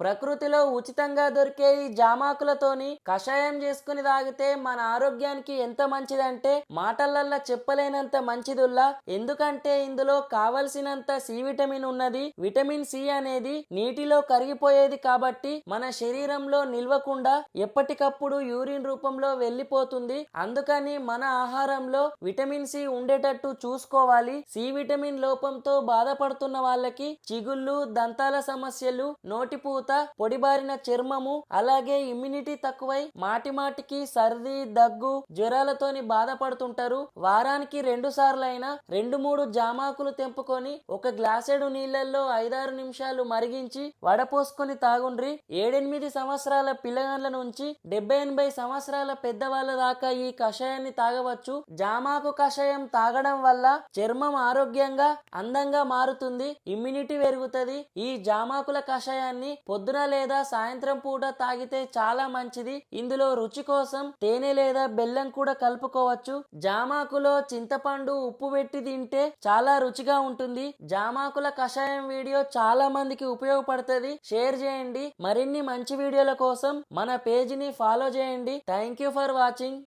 ప్రకృతిలో ఉచితంగా దొరికే ఈ జామాకులతోని కషాయం చేసుకుని తాగితే మన ఆరోగ్యానికి ఎంత మంచిదంటే మాటలల్లా చెప్పలేనంత మంచిదుల్లా. ఎందుకంటే ఇందులో కావలసినంత సి విటమిన్ ఉన్నది. విటమిన్ సి అనేది నీటిలో కరిగిపోయేది కాబట్టి మన శరీరంలో నిల్వకుండా ఎప్పటికప్పుడు యూరిన్ రూపంలో వెళ్ళిపోతుంది. అందుకని మన ఆహారంలో విటమిన్ సి ఉండేటట్టు చూసుకోవాలి. సి విటమిన్ లోపంతో బాధపడుతున్న వాళ్ళకి చిగుళ్ళు దంతాల సమస్యలు నోటిపూత పొడిబారిన చర్మము అలాగే ఇమ్యూనిటీ తక్కువై మాటిమాటికి సర్ది దగ్గు జ్వరాలతోని బాధపడుతుంటారు. వారానికి రెండు సార్లైనా రెండు మూడు జామాకులు తెంపుకొని ఒక గ్లాసెడు నీళ్ళలో ఐదారు నిమిషాలు మరిగించి వడపోసుకొని తాగుండ్రి. ఏడెనిమిది సంవత్సరాల పిల్లగాండ్ల నుంచి డెబ్బై ఎనభై సంవత్సరాల పెద్దవాళ్ళ దాకా ఈ కషాయాన్ని తాగవచ్చు. జామాకు కషాయం తాగడం వల్ల చర్మం ఆరోగ్యంగా అందంగా మారుతుంది ఇమ్యూనిటీ పెరుగుతుంది. ఈ జామాకుల కషాయాన్ని పొద్దున లేదా సాయంత్రం పూట తాగితే చాలా మంచిది. ఇందులో రుచి కోసం తేనె లేదా బెల్లం కూడా కలుపుకోవచ్చు. జామాకులో చింతపండు ఉప్పు పెట్టి తింటే చాలా రుచిగా ఉంటుంది. జామాకుల కషాయం వీడియో చాలా మందికి ఉపయోగపడుతుంది. షేర్ చేయండి. మరిన్ని మంచి వీడియోల కోసం మన పేజీని ఫాలో చేయండి. Thank you for watching.